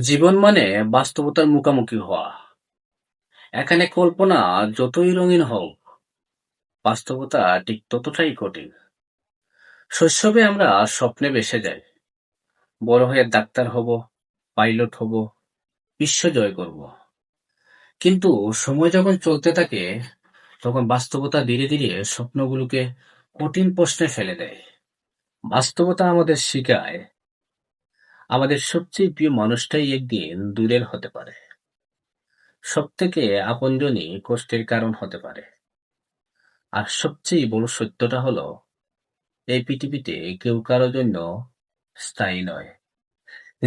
জীবন মানে বাস্তবতার মুখোমুখি হওয়া। এখানে কল্পনা যতই রঙিন হোক, বাস্তবতা ঠিক ততটাই কঠিন। শৈশবে আমরা স্বপ্নে ভেসে যাই, বড় হয়ে ডাক্তার হব, পাইলট হব, বিশ্ব জয় করব। কিন্তু সময় যখন চলতে থাকে, তখন বাস্তবতা ধীরে ধীরে স্বপ্নগুলোকে কঠিন প্রশ্নে ফেলে দেয়। বাস্তবতা আমাদের শেখায়, আমাদের সবচেয়ে প্রিয় মানুষটাই একদিন দূরের হতে পারে। সবথেকে আপনজনই কষ্টের কারণ হতে পারে। আর সবচেয়ে বড় সত্যটা হলো, এই পৃথিবীতে কেউ কারও জন্য স্থায়ী নয়।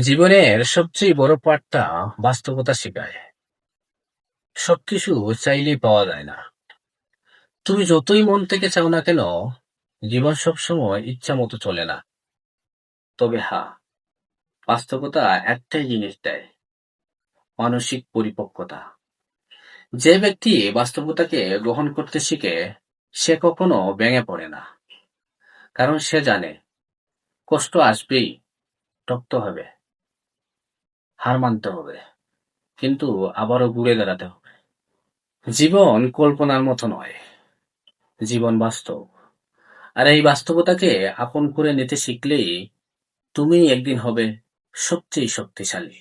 জীবনের সবচেয়ে বড় পাঠটা বাস্তবতা শেখায়। সবকিছু চাইলেই পাওয়া যায় না। তুমি যতই মন থেকে চাও না কেন, জীবন সবসময় ইচ্ছা মতো চলে না। তবে হ্যাঁ, বাস্তবতা একটাই জিনিস দেয়, মানসিক পরিপক্কতা। যে ব্যক্তি বাস্তবতাকে গ্রহণ করতে শিখে, সে কখনো ভেঙে পড়ে না। কারণ সে জানে, কষ্ট আসবেই, টকতে হবে, হার মানতে হবে, কিন্তু আবারও ঘুরে দাঁড়াতে হবে। জীবন কল্পনার মতো নয়, জীবন বাস্তব। আর এই বাস্তবতাকে আপন করে নিতে শিখলেই তুমি একদিন হবে সবচেয়ে শক্তিশালী।